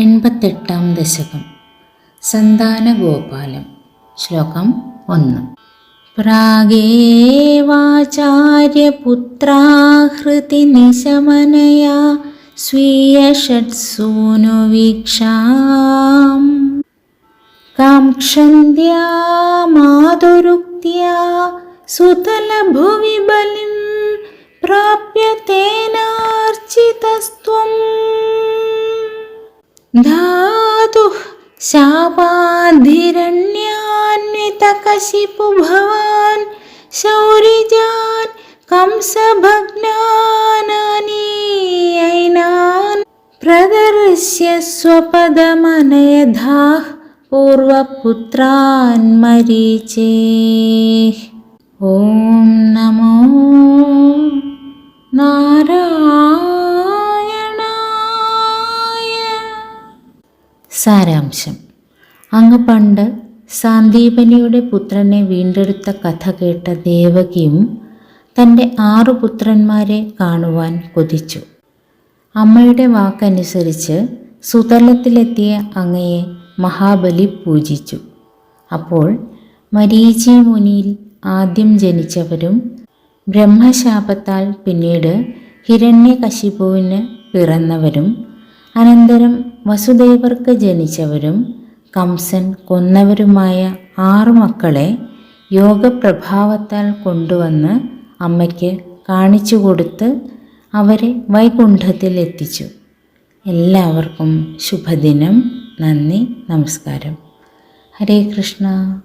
എൺപത്തെട്ടാം ദശകം. സന്താന ഗോപാലം ശ്ലോകം ഒന്ന്. പ്രാഗേവാചാര്യപുത്രാഹൃതി നിശമനയാ സ്വീയ ഷട്സൂനു വീക്ഷാം. കാക്ഷന്ത്യാ മാതുരുക്തിയാ സുതലഭുവി ബലിം धातुः शापाधिरन्यान्यतकसिपुभवान् शौरिजान् कंसभग्नाननीयैनान् प्रदर्श्य स्वपदमनयधाः पूर्वपुत्रान् पूर्वपुत्रान्मरीचेः। ॐ नमो नारा സാരാംശം. അങ്ങ് പണ്ട് സാന്ദീപനിയുടെ പുത്രനെ വീണ്ടെടുത്ത കഥ കേട്ട ദേവകിയും തന്റെ ആറു പുത്രന്മാരെ കാണുവാൻ കൊതിച്ചു. അമ്മയുടെ വാക്കനുസരിച്ച് സുതലത്തിലെത്തിയ അങ്ങയെ മഹാബലി പൂജിച്ചു. അപ്പോൾ മരീചി മുനിയിൽ ആദ്യം ജനിച്ചവരും ബ്രഹ്മശാപത്താൽ പിന്നീട് ഹിരണ്യകശിപുവിന് പിറന്നവരും അനന്തരം വസുദേവർക്ക് ജനിച്ചവരും കംസൻ കൊന്നവരുമായ ആറു മക്കളെ യോഗപ്രഭാവത്താൽ കൊണ്ടുവന്ന് അമ്മയ്ക്ക് കാണിച്ചു കൊടുത്ത് അവരെ വൈകുണ്ഠത്തിൽ എത്തിച്ചു. എല്ലാവർക്കും ശുഭദിനം. നന്ദി. നമസ്കാരം. ഹരേ കൃഷ്ണ.